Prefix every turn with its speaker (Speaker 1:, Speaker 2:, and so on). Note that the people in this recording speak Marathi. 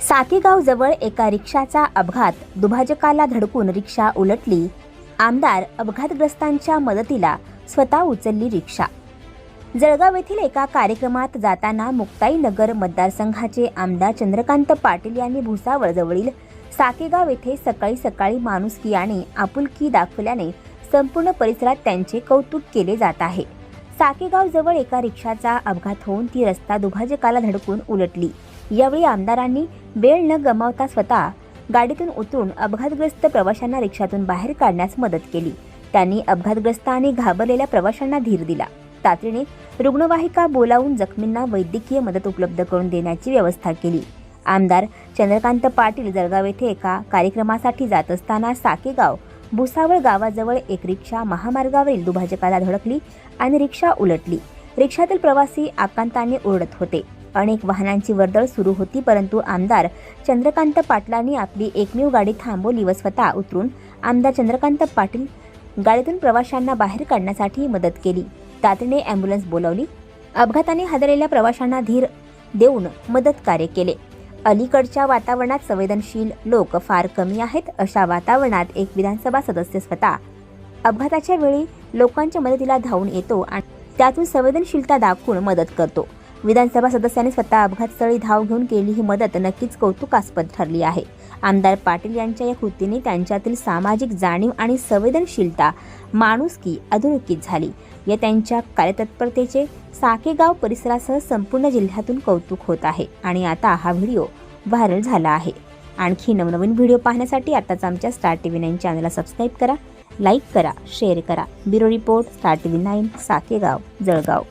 Speaker 1: साकेगावजवळ एका रिक्षाचा अपघात. दुभाजकाला धडकून रिक्षा उलटली. आमदार अपघातग्रस्तांच्या मदतीला स्वतः उचलली रिक्षा. जळगाव येथील एका कार्यक्रमात जाताना मुक्ताईनगर मतदारसंघाचे आमदार चंद्रकांत पाटील यांनी भुसावळ जवळील साकेगाव येथे सकाळी सकाळी माणुसकी आणि आपुलकी दाखवल्याने संपूर्ण परिसरात त्यांचे कौतुक केले जात आहे. साकेगाव जवळ एका रिक्षाचा अपघात होऊन ती रस्ता दुभाजकाला धडकून उलटली. यावेळी आमदारांनी वेळ न गमावता स्वतः गाडीतून उतरून अपघातग्रस्त प्रवाशांना रिक्षातून बाहेर काढण्यास मदत केली. त्यांनी अपघातग्रस्त आणि घाबरलेल्या प्रवाशांना धीर दिला. तातडीने रुग्णवाहिका बोलावून जखमींना वैद्यकीय मदत उपलब्ध करून देण्याची व्यवस्था केली. आमदार चंद्रकांत पाटील जळगाव येथे एका कार्यक्रमासाठी जात असताना साकेगाव भुसावळ गावाजवळ एक रिक्षा महामार्गावरील दुभाजकाला धडकली आणि रिक्षा उलटली. रिक्षातील प्रवासी आकांताने ओरडत होते. अनेक वाहनांची वर्दळ सुरू होती परंतु आमदार चंद्रकांत पाटलांनी आपली एकमेव गाडी थांबवली व स्वतः उतरून आमदार चंद्रकांत पाटील गाडीतून प्रवाशांना बाहेर काढण्यासाठी मदत केली. तातडीने अँब्युलन्स बोलावली. अपघाताने हादरलेल्या प्रवाशांना धीर देऊन मदत कार्य केले. अलीकडच्या वातावरणात संवेदनशील लोक फार कमी आहेत अशा वातावरणात एक विधानसभा सदस्य स्वतः अपघाताच्या वेळी लोकांच्या मदतीला धावून येतो आणि त्यातून संवेदनशीलता दाखवून मदत करतो. विधानसभा सदस्यांनी स्वतः अपघातस्थळी धाव घेऊन केली ही मदत नक्कीच कौतुकास्पद ठरली आहे. आमदार पाटील यांच्या या कृतीने त्यांच्यातील सामाजिक जाणीव आणि संवेदनशीलता माणुसकी अधोरेखित झाली. या त्यांच्या कार्यतत्परतेचे साकेगाव परिसरासह संपूर्ण जिल्ह्यातून कौतुक होत आहे आणि आता हा व्हिडिओ व्हायरल झाला आहे. आणखी नवनवीन व्हिडिओ पाहण्यासाठी आताच आमच्या स्टार टी व्ही नाईन चॅनलला सबस्क्राईब करा लाईक करा शेअर करा. Bureau report star T V nine Sakegaon Jalgaon.